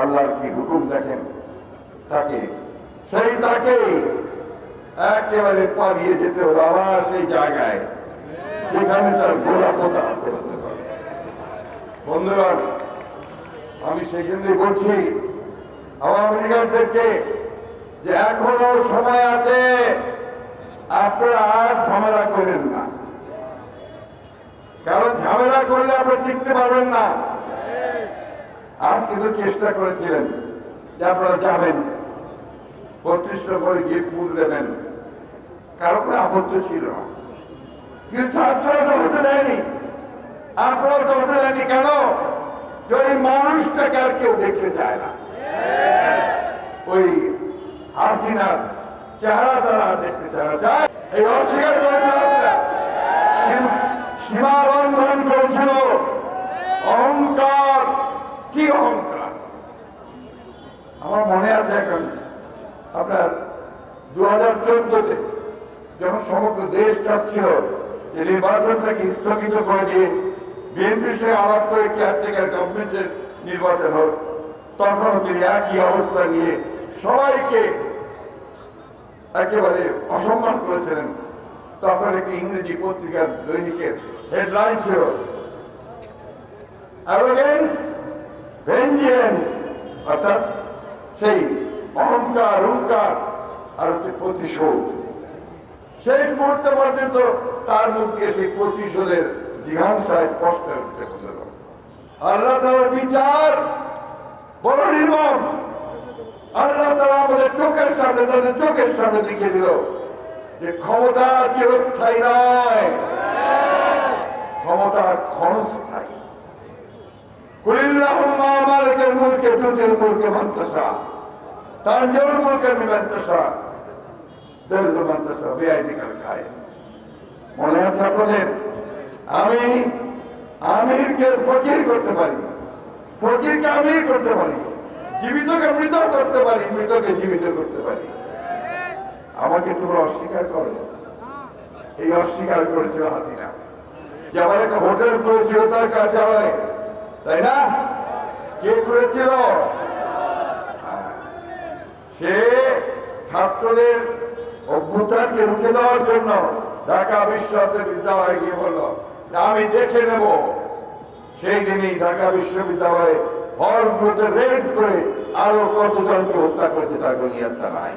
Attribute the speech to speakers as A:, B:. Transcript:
A: আল্লাহর কি হুকুম দেখেন? তাকে। সেই তাকে একেবারে পালিয়ে যেতে হলো আবার সেই জায়গায়, যেখানে তার গোড়া কথা আছে। বন্ধুগণ আমি সেই জন্যই বলছি, আওয়ামী লীগারদেরকে যে এখনও সময় আছে, আপনারা আর ঝামেলা করেন না। কারণ ঝামেলা করলে আপনারা টিকতে পারবেন না। আজ কিন্তু চেষ্টা করেছিলেন যে আপনারা যাবেন প্রতিষ্ঠা করে গিয়ে ফুল দেবেন। কারও কোনো আপত্তি ছিল না। কিন্তু ছাত্ররা তো হতে দেয়নি। আপনারা তো হতে দেয়নি কেন? যদি মানুষটাকে আর কেউ দেখতে চায় না। ওই হাসিনার চেহারা তারা দেখতে চায় না। চায় এই অস্বীকার করেছিল আপনারা। সীমা- সীমা লঙ্ঘন করেছিল অহংকার কি অহংকার আমার মনে আছে এখন, আপনার দু হাজার চোদ্দতে যখন সমগ্র দেশ চাচ্ছিল যে নির্বাচনটাকে স্থগিত করে দিয়ে বিএনপির সঙ্গে আলাপ করে কেয়ারটেকার গভর্নমেন্টের নির্বাচন হোক তখন তিনি একই অবস্থা নিয়ে সবাইকে একেবারে অসম্মান করেছিলেন। তখন একটি ইংরেজি পত্রিকার দৈনিকের হেডলাইন ছিল অ্যারোগেন্স ভেঞ্জিয়েন্স অর্থাৎ সেই অহংকার হুঙ্কার আর হচ্ছে প্রতিশোধ। শেষ মুহূর্তে পর্যন্ত তার মুখে সেই প্রতিশোধের জিঘাংসায় স্পষ্ট উঠতে হলো। আল্লাহ তালার বিচার বড় নির্মম। আল্লাহ তালা আমাদের চোখের সামনে, তাদের চোখের সামনে দেখিয়ে দিল যে ক্ষমতা চিরস্থায়ী নয়। ক্ষমতা ক্ষণস্থায়ী। কুলিল্লাহুম্মা মালিকের মুলকে তুতিল মুলকে মান্তাসা তানজিল মুলকে মিমান্তাসা দিল্লু মান্তাসা বেআইনিকাল খায়। মনে আছে আপনাদের? আমি আমিরকে ফকির করতে পারি, ফকিরকে আমির করতে পারি, জীবিতকে মৃত করতে পারি, মৃতকে জীবিত করতে পারি। আমাকে তোমরা অস্বীকার করো। এই অস্বীকার করেছিল হাসিনা। যে আমার একটা হোটেল করেছিল তার কার্যালয়, তাই না? কে হ্যাঁ। সে ছাত্রদের অভ্যুত্থানকে রুখে দেওয়ার জন্য ঢাকা বিশ্ববিদ্যালয়ে গিয়ে বলল, আমি দেখে নেব সেই দিনই ঢাকা বিশ্ববিদ্যালয়ে হলগুলোতে রেড করে আরও কতজনকে হত্যা করেছে তার কোনো নাই